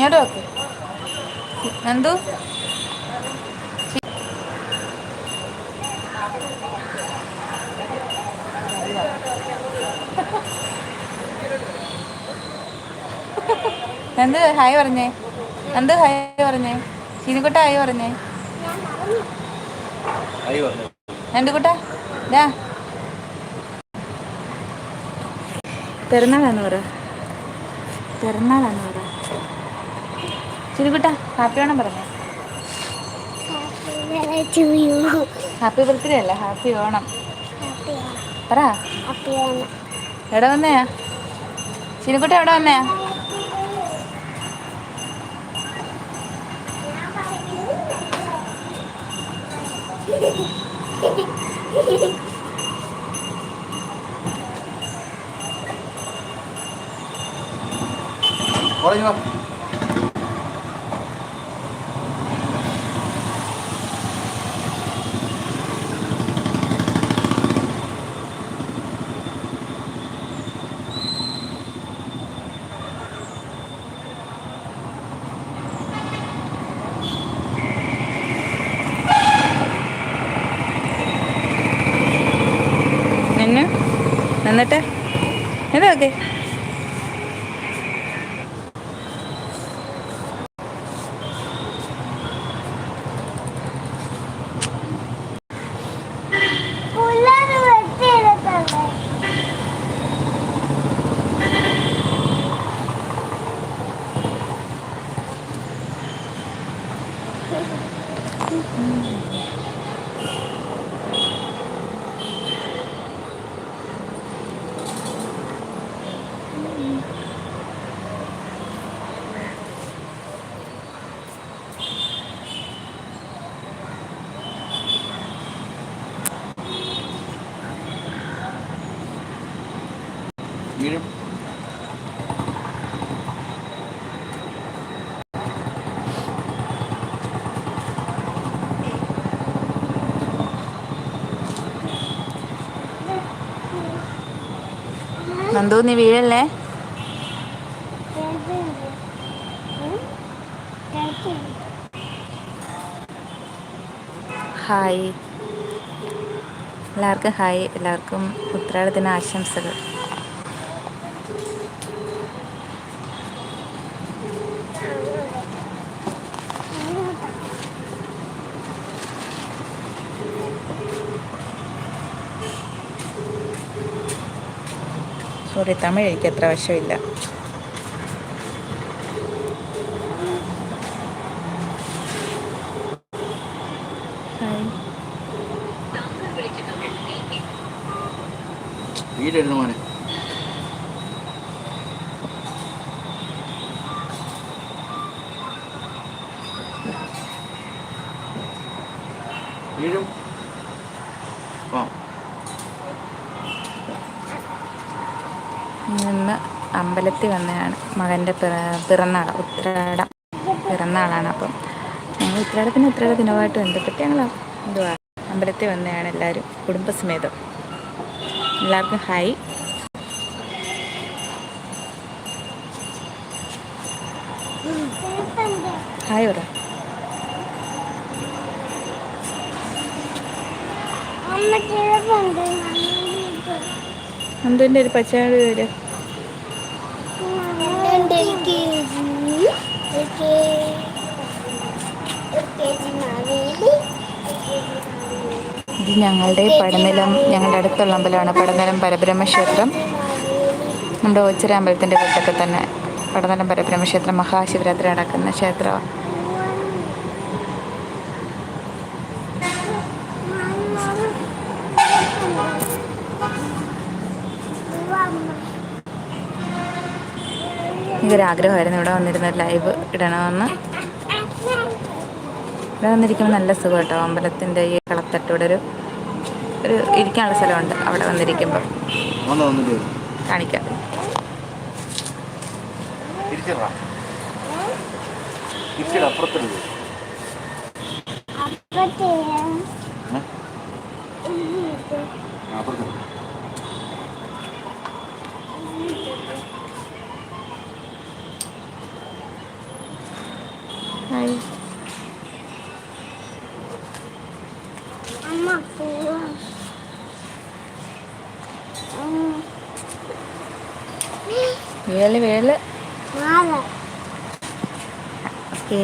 ഇങ്ങോട്ട് നന്ദു. നന്ദു ഹായ് പറഞ്ഞേ. എന്ത് ഹായ് പറഞ്ഞേ. ചീനിക്കുട്ട ഹായ് പറഞ്ഞേ. നന്ദുകുട്ട കുട്ട പെരുന്നാളാണ് പറ. പെരുന്നാളാണ് പറ. ചിരിക്കുട്ട ഹാപ്പി ഓണം പറഞ്ഞേ. ഹാപ്പി ബർത്ത്ഡേ അല്ല? ഹാപ്പി ഓണം. പറ. എവിടെ വന്നയാ ചിരിക്കുട്ട എവിടെ വന്നയാ നിന്നു നിന്നിട്ട് ഇതൊക്കെ Thank വെട്ടിയെടുത്തല്ലേ വീഴും നന്ദു നീ വീഴല്ലേ? ഹായ്. എല്ലാവർക്കും ഹായ്. എല്ലാവർക്കും ഉത്രാടത്തിന് ആശംസകൾ സോറി തമിഴ് എനിക്ക് അത്ര വശമില്ല. വീഴും. ആ ഇന്ന് അമ്പലത്തിൽ വന്നതാണ് മകന്റെ പിറ പിറന്നാൾ ഉത്രാട. പിറന്നാളാണ് അപ്പം. ഞങ്ങൾ ഉത്രാടത്തിന് ഉത്രാട ദിനമായിട്ട് ബന്ധപ്പെട്ട് ഞങ്ങൾ എന്തുവാ അമ്പലത്തിൽ വന്നതാണ് എല്ലാവരും കുടുംബസമേതം. എല്ലാവർക്കും ഹായ്. ഹായ് പറ. അമ്മ അന്തുവിന്റെ ഒരു പച്ചയാട് പേര് ഇത് ഞങ്ങളുടെ പടനിലം ഞങ്ങളുടെ അടുത്തുള്ള അമ്പലമാണ് പടനിലം പരബ്രഹ്മ ക്ഷേത്രം നമ്മുടെ ഓച്ചിറ അമ്പലത്തിന്റെ വീട്ടൊക്കെ തന്നെ പടനിലം പരബ്രഹ്മ ക്ഷേത്രം മഹാശിവരാത്രി നടക്കുന്ന ക്ഷേത്രമാണ് എനിക്കൊരാഗ്രഹമായിരുന്നു ഇവിടെ വന്നിരുന്ന ലൈവ് ഇടണമെന്ന്. ഇവിടെ വന്നിരിക്കുമ്പോൾ നല്ല സുഖം കേട്ടോ അമ്പലത്തിന്റെ ഈ കളത്തട്ട് ഇവിടെ ഒരു ഒരു ഇരിക്കാനുള്ള സ്ഥലമുണ്ട്. അവിടെ വന്നിരിക്കുമ്പോൾ. വന്ന് വന്നിട്ട് വരും. കാണിക്കാം. തിരിച്ചിടാ. హాయ్. అమ్మ పువ్వు. వేయాలి వేయాలి ఓకే.